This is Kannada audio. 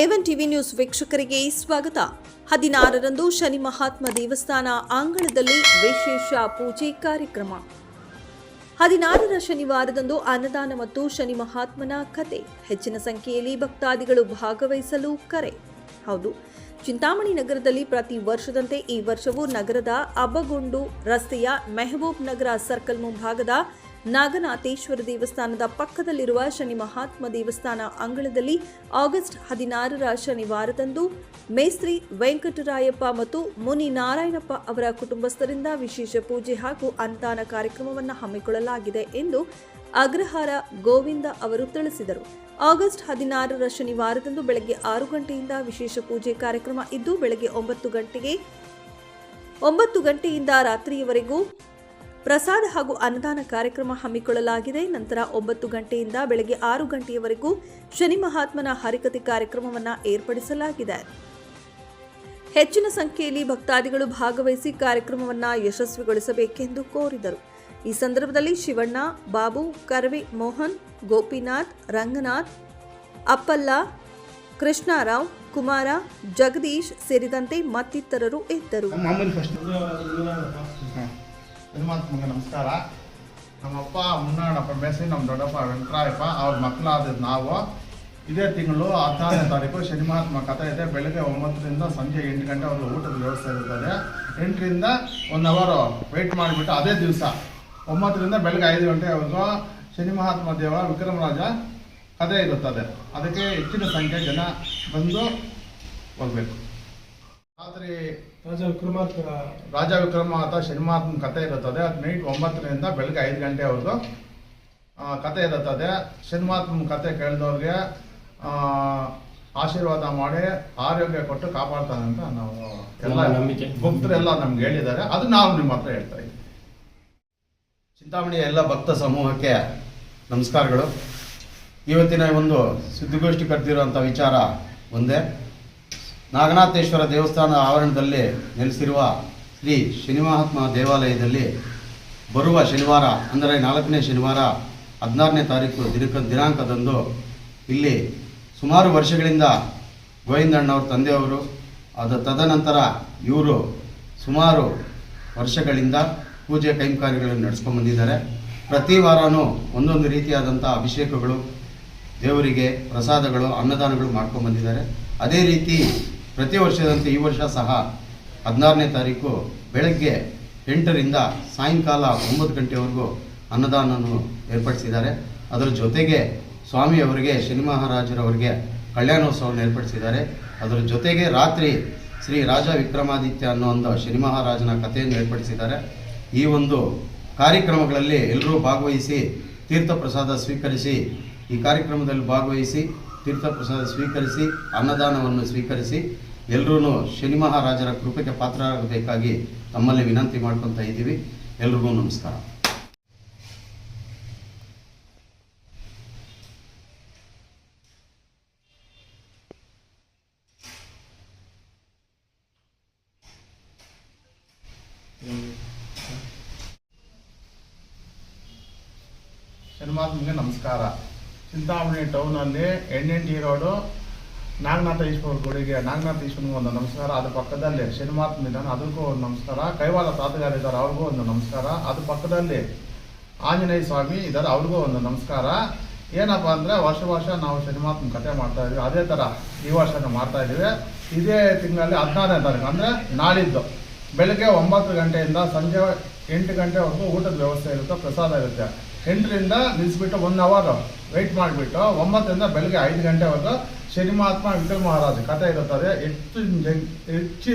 ಏವನ್ ಟಿವಿ ನ್ಯೂಸ್ ವೀಕ್ಷಕರಿಗೆ ಸ್ವಾಗತ. ಹದಿನಾರರಂದು ಶನಿ ಮಹಾತ್ಮ ದೇವಸ್ಥಾನ ಆಂಗಣದಲ್ಲಿ ವಿಶೇಷ ಪೂಜೆ ಕಾರ್ಯಕ್ರಮ. ಹದಿನಾರರ ಶನಿವಾರದಂದು ಅನ್ನದಾನ ಮತ್ತು ಶನಿ ಮಹಾತ್ಮನ ಕತೆ. ಹೆಚ್ಚಿನ ಸಂಖ್ಯೆಯಲ್ಲಿ ಭಕ್ತಾದಿಗಳು ಭಾಗವಹಿಸಲು ಕರೆ. ಹೌದು, ಚಿಂತಾಮಣಿ ನಗರದಲ್ಲಿ ಪ್ರತಿ ವರ್ಷದಂತೆ ಈ ವರ್ಷವೂ ನಗರದ ಅಬ್ಬಗೊಂಡು ರಸ್ತೆಯ ಮೆಹಬೂಬ್ ನಗರ ಸರ್ಕಲ್ ಮುಂಭಾಗದ ನಾಗನಾಥೇಶ್ವರ ದೇವಸ್ಥಾನದ ಪಕ್ಕದಲ್ಲಿರುವ ಶನಿ ಮಹಾತ್ಮ ದೇವಸ್ಥಾನ ಅಂಗಳದಲ್ಲಿ ಆಗಸ್ಟ್ ಹದಿನಾರರ ಶನಿವಾರದಂದು ಮೇಸ್ತ್ರಿ ವೆಂಕಟರಾಯಪ್ಪ ಮತ್ತು ಮುನಿ ನಾರಾಯಣಪ್ಪ ಅವರ ಕುಟುಂಬಸ್ಥರಿಂದ ವಿಶೇಷ ಪೂಜೆ ಹಾಗೂ ಅಂತಾನ ಕಾರ್ಯಕ್ರಮವನ್ನು ಹಮ್ಮಿಕೊಳ್ಳಲಾಗಿದೆ ಎಂದು ಅಗ್ರಹಾರ ಗೋವಿಂದ ಅವರು ತಿಳಿಸಿದರು. ಆಗಸ್ಟ್ ಹದಿನಾರರ ಶನಿವಾರದಂದು ಬೆಳಗ್ಗೆ ಆರು ಗಂಟೆಯಿಂದ ವಿಶೇಷ ಪೂಜೆ ಕಾರ್ಯಕ್ರಮ ಇದ್ದು, ಬೆಳಗ್ಗೆ ಒಂಬತ್ತು ಗಂಟೆಗೆ ಒಂಬತ್ತು ಗಂಟೆಯಿಂದ ರಾತ್ರಿಯವರೆಗೂ ಪ್ರಸಾದ ಹಾಗೂ ಅನ್ನದಾನ ಕಾರ್ಯಕ್ರಮ ಹಮ್ಮಿಕೊಳ್ಳಲಾಗಿದೆ. ನಂತರ ಒಂಬತ್ತು ಗಂಟೆಯಿಂದ ಬೆಳಗ್ಗೆ ಆರು ಗಂಟೆಯವರೆಗೂ ಶನಿ ಮಹಾತ್ಮನ ಹರಿಕತೆ ಕಾರ್ಯಕ್ರಮವನ್ನು ಏರ್ಪಡಿಸಲಾಗಿದೆ. ಹೆಚ್ಚಿನ ಸಂಖ್ಯೆಯಲ್ಲಿ ಭಕ್ತಾದಿಗಳು ಭಾಗವಹಿಸಿ ಕಾರ್ಯಕ್ರಮವನ್ನು ಯಶಸ್ವಿಗೊಳಿಸಬೇಕೆಂದು ಕೋರಿದರು. ಈ ಸಂದರ್ಭದಲ್ಲಿ ಶಿವಣ್ಣ, ಬಾಬು, ಕರವಿ, ಮೋಹನ್, ಗೋಪಿನಾಥ್, ರಂಗನಾಥ್, ಅಪ್ಪಲ್ಲ, ಕೃಷ್ಣಾರಾವ್, ಕುಮಾರ, ಜಗದೀಶ್ ಸೇರಿದಂತೆ ಮತ್ತಿತರರು ಇದ್ದರು. ಹನುಮಂತಮ್ಮಗೆ ನಮಸ್ಕಾರ. ನಮ್ಮಪ್ಪ ಮುನ್ನಣ್ಣಪ್ಪ ಮೇಸಿ ನಮ್ಮ ದೊಡ್ಡಪ್ಪ ವೆಂಕಟರಾಯಪ್ಪ, ಅವ್ರ ಮಕ್ಕಳಾದ ನಾವು. ಇದೇ ತಿಂಗಳು ಹದಿನಾರನೇ ತಾರೀಕು ಶನಿ ಮಹಾತ್ಮ ಕಥೆ ಇದೆ. ಬೆಳಗ್ಗೆ ಒಂಬತ್ತರಿಂದ ಸಂಜೆ ಎಂಟು ಗಂಟೆ ಅವರು ಊಟದ ವ್ಯವಸ್ಥೆ ಇರ್ತದೆ. ಎಂಟರಿಂದ ಒನ್ ಅವರು ವೆಯ್ಟ್ ಮಾಡಿಬಿಟ್ಟು ಅದೇ ದಿವಸ ಒಂಬತ್ತರಿಂದ ಬೆಳಗ್ಗೆ ಐದು ಗಂಟೆವರೆಗೂ ಶನಿ ಮಹಾತ್ಮ ದೇವರ ವಿಕ್ರಮರಾಜ ಕಥೆ ಇರುತ್ತದೆ. ಅದಕ್ಕೆ ಹೆಚ್ಚಿನ ಸಂಖ್ಯೆ ಜನ ಬಂದು ಹೋಗಬೇಕು. ರಾತ್ರಿ ರಾಜ ವಿಕ್ರಮಾರ್ಕ. ರಾಜ ವಿಕ್ರಮಾರ್ಥ ಶನಿಮಾತ್ಮನ ಕಥೆ ಇರುತ್ತದೆ. ಅದು ನೈಟ್ ಒಂಬತ್ತರಿಂದ ಬೆಳಗ್ಗೆ ಐದು ಗಂಟೆವರೆಗೂ ಕತೆ ಕಥೆ ಇರುತ್ತದೆ. ಶನಿಮಾತ್ಮನ ಕತೆ ಕೇಳಿದವ್ರಿಗೆ ಆಶೀರ್ವಾದ ಮಾಡಿ ಆರೋಗ್ಯ ಕೊಟ್ಟು ಕಾಪಾಡ್ತಾನೆ ಅಂತ ನಾವು ಎಲ್ಲ ನಂಬಿಕೆ. ಭಕ್ತರೆಲ್ಲ ನಮ್ಗೆ ಹೇಳಿದ್ದಾರೆ. ಅದು ನಾವು ನಿಮ್ಮ ಹತ್ರ ಹೇಳ್ತಾ ಇದ್ದೀವಿ. ಚಿಂತಾಮಣಿಯ ಎಲ್ಲ ಭಕ್ತ ಸಮೂಹಕ್ಕೆ ನಮಸ್ಕಾರಗಳು. ಇವತ್ತಿನ ಒಂದು ಸುದ್ದಿಗೋಷ್ಠಿ ಕರೆದಿರುವಂಥ ವಿಚಾರ ಒಂದೇ. ನಾಗನಾಥೇಶ್ವರ ದೇವಸ್ಥಾನದ ಆವರಣದಲ್ಲಿ ನೆಲೆಸಿರುವ ಶ್ರೀ ಶನಿಮಹಾತ್ಮ ದೇವಾಲಯದಲ್ಲಿ ಬರುವ ಶನಿವಾರ, ಅಂದರೆ ನಾಲ್ಕನೇ ಶನಿವಾರ ಹದಿನಾರನೇ ತಾರೀಕು ದಿನಕ, ದಿನಾಂಕದಂದು ಇಲ್ಲಿ ಸುಮಾರು ವರ್ಷಗಳಿಂದ ಗೋವಿಂದಣ್ಣವ್ರ ತಂದೆಯವರು, ಅದು ತದನಂತರ ಇವರು ಸುಮಾರು ವರ್ಷಗಳಿಂದ ಪೂಜೆ ಕೈಂಕಾರ್ಯಗಳನ್ನು ನಡೆಸ್ಕೊಂಡು ಬಂದಿದ್ದಾರೆ. ಪ್ರತಿ ವಾರವೂ ಒಂದೊಂದು ರೀತಿಯಾದಂಥ ಅಭಿಷೇಕಗಳು ದೇವರಿಗೆ ಪ್ರಸಾದಗಳು, ಅನ್ನದಾನಗಳು ಮಾಡ್ಕೊಂಡು ಬಂದಿದ್ದಾರೆ. ಅದೇ ರೀತಿ ಪ್ರತಿ ವರ್ಷದಂತೆ ಈ ವರ್ಷ ಸಹ ಹದಿನಾರನೇ ತಾರೀಕು ಬೆಳಗ್ಗೆ ಎಂಟರಿಂದ ಸಾಯಂಕಾಲ ಒಂಬತ್ತು ಗಂಟೆವರೆಗೂ ಅನ್ನದಾನವನ್ನು ಏರ್ಪಡಿಸಿದ್ದಾರೆ. ಅದರ ಜೊತೆಗೆ ಸ್ವಾಮಿಯವರಿಗೆ ಶನಿ ಮಹಾರಾಜರವರಿಗೆ ಕಲ್ಯಾಣೋತ್ಸವವನ್ನು ಏರ್ಪಡಿಸಿದ್ದಾರೆ. ಅದರ ಜೊತೆಗೆ ರಾತ್ರಿ ಶ್ರೀ ರಾಜ ವಿಕ್ರಮಾದಿತ್ಯ ಅನ್ನೋ ಒಂದು ಶನಿ ಮಹಾರಾಜನ ಕಥೆಯನ್ನು ಏರ್ಪಡಿಸಿದ್ದಾರೆ. ಈ ಒಂದು ಕಾರ್ಯಕ್ರಮಗಳಲ್ಲಿ ಎಲ್ಲರೂ ಭಾಗವಹಿಸಿ, ತೀರ್ಥ ಪ್ರಸಾದ ಸ್ವೀಕರಿಸಿ ಈ ಕಾರ್ಯಕ್ರಮದಲ್ಲಿ ಭಾಗವಹಿಸಿ ತೀರ್ಥ ಪ್ರಸಾದ ಸ್ವೀಕರಿಸಿ, ಅನ್ನದಾನವನ್ನು ಸ್ವೀಕರಿಸಿ ಎಲ್ಲರೂ ಶನಿ ಮಹಾರಾಜರ ಕೃಪೆಗೆ ಪಾತ್ರರಾಗಬೇಕಾಗಿ ತಮ್ಮಲ್ಲಿ ವಿನಂತಿ ಮಾಡ್ಕೊತಾ ಇದ್ದೀವಿ. ಎಲ್ರಿಗೂ ನಮಸ್ಕಾರ. ಶನಿಮಾತ್ಮಗೆ ನಮಸ್ಕಾರ. Chintamani ಟೌನಲ್ಲಿ N T road Naganatha Eshwara ಗುಡಿಗೆ ನಾಗನಾಥ ಈಶ್ವರನಿಗೆ ಒಂದು ನಮಸ್ಕಾರ. ಅದ್ರ ಪಕ್ಕದಲ್ಲಿ ಶ್ರೀನಿವಾಸ ನಿಧಾನ, ಅದಕ್ಕೂ ಒಂದು ನಮಸ್ಕಾರ. ಕೈವಾಲ ತಾತಗಾರ ಇದ್ದಾರೆ, ಅವ್ರಿಗೂ ಒಂದು ನಮಸ್ಕಾರ. ಅದ್ರ ಪಕ್ಕದಲ್ಲಿ ಆಂಜನೇಯ ಸ್ವಾಮಿ ಇದ್ದಾರೆ, ಅವ್ರಿಗೂ ಒಂದು ನಮಸ್ಕಾರ. ಏನಪ್ಪ ಅಂದರೆ ವರ್ಷ ವರ್ಷ ನಾವು ಸಿನಿಮಾತ್ಮ ಕಥೆ ಮಾಡ್ತಾ ಇದೀವಿ ಅದೇ ಥರ ಈ ವರ್ಷನೂ ಮಾಡ್ತಾ ಇದ್ದೀವಿ. ಇದೇ ತಿಂಗಳಲ್ಲಿ ಹದಿನಾರನೇ ತಾರೀಕು ಅಂದರೆ ನಾಳಿದ್ದು. ಬೆಳಗ್ಗೆ ಒಂಬತ್ತು ಗಂಟೆಯಿಂದ ಸಂಜೆ ಎಂಟು ಗಂಟೆವರೆಗೂ ಊಟದ ವ್ಯವಸ್ಥೆ ಇರುತ್ತೆ, ಪ್ರಸಾದ ಇರುತ್ತೆ. ಎಂಟರಿಂದ ನಿಲ್ಲಿಸ್ಬಿಟ್ಟು ಒನ್ ಅವರ್ ವೆಯ್ಟ್ ಮಾಡಿಬಿಟ್ಟು ಒಂಬತ್ತರಿಂದ ಬೆಳಗ್ಗೆ ಐದು ಗಂಟೆವರೆಗೂ ಶನಿ ಮಹಾತ್ಮ ವಿಠಲ್ ಮಹಾರಾಜ್ ಕಥೆ ಇರುತ್ತದೆ. ಹೆಚ್ಚು ಹೆಚ್ಚು